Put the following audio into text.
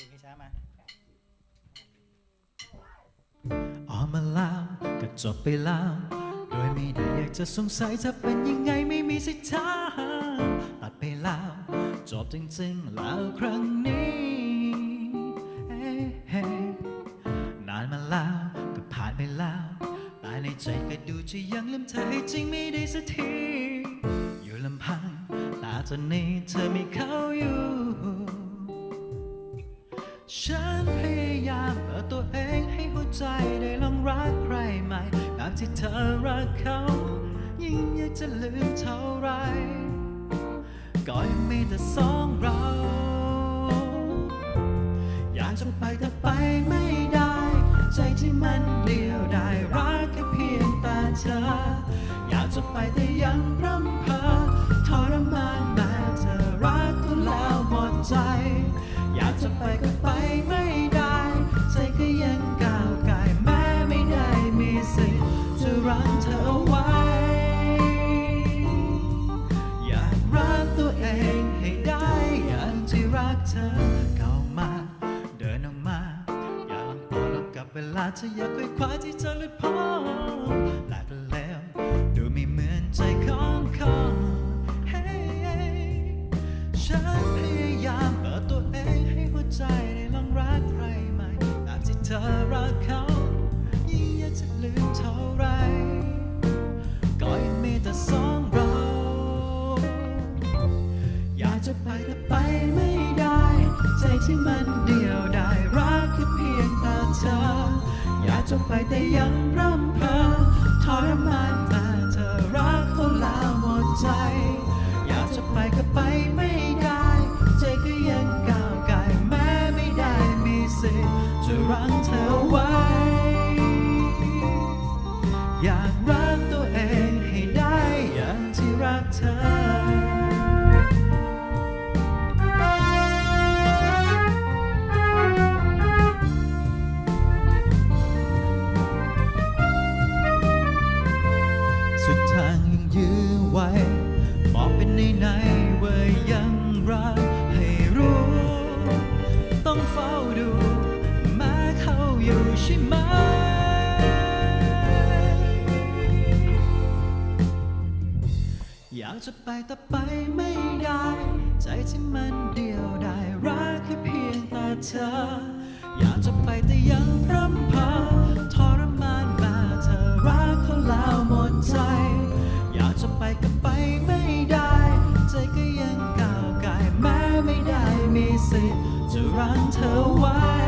ดึงให้ช้ามาออกมาแล้วก็จบไปแล้ว โดยไม่ได้อยากจะสงสัยจะเป็นยังไงไม่มีสิทธาตัดไปแล้ว จบจริงๆแล้วครั้งนี้เอ้เฮนานมาแล้วก็ผ่านไปแล้วแต่ในใจก็ดูจะยังลืมเธอให้จริงไม่ได้สักทีอยู่ลำพังแต่ตอนนี้เธอมีเขาอยู่ ฉันพยายามเปิดตัวเองให้หัวใจได้ลองรักใครใหม่แบบที่เธอรักเขา ยิ่งอยากจะลืมเท่าไร ก็ยังมีแต่สองเรา อยากจะไปแต่ไปไม่ได้ ใจที่มันเดียวได้รักแค่เพียงแต่เธอ อยากจะไปแต่ยังพร่ำเกับเวลาจจะอยากไปคว้าที่เธอหลุดพ้นหลักแล้วดูไม่เหมือนใจของคนเฮ้ฉัน ไปแต่ยังพร่ำ จะไปแต่ไปไม่ได้ ใจที่มันเดียวได้รักแค่เพียงแต่เธอ อยากจะไปแต่ยังพร่ำพอทรมานมาเธอรักเขาแล้วหมดใจ อยากจะไปก็ไปไม่ได้ ใจก็ยังก้าวไกลแม้ไม่ได้มีสิทธิ์จะรั้งเธอไว้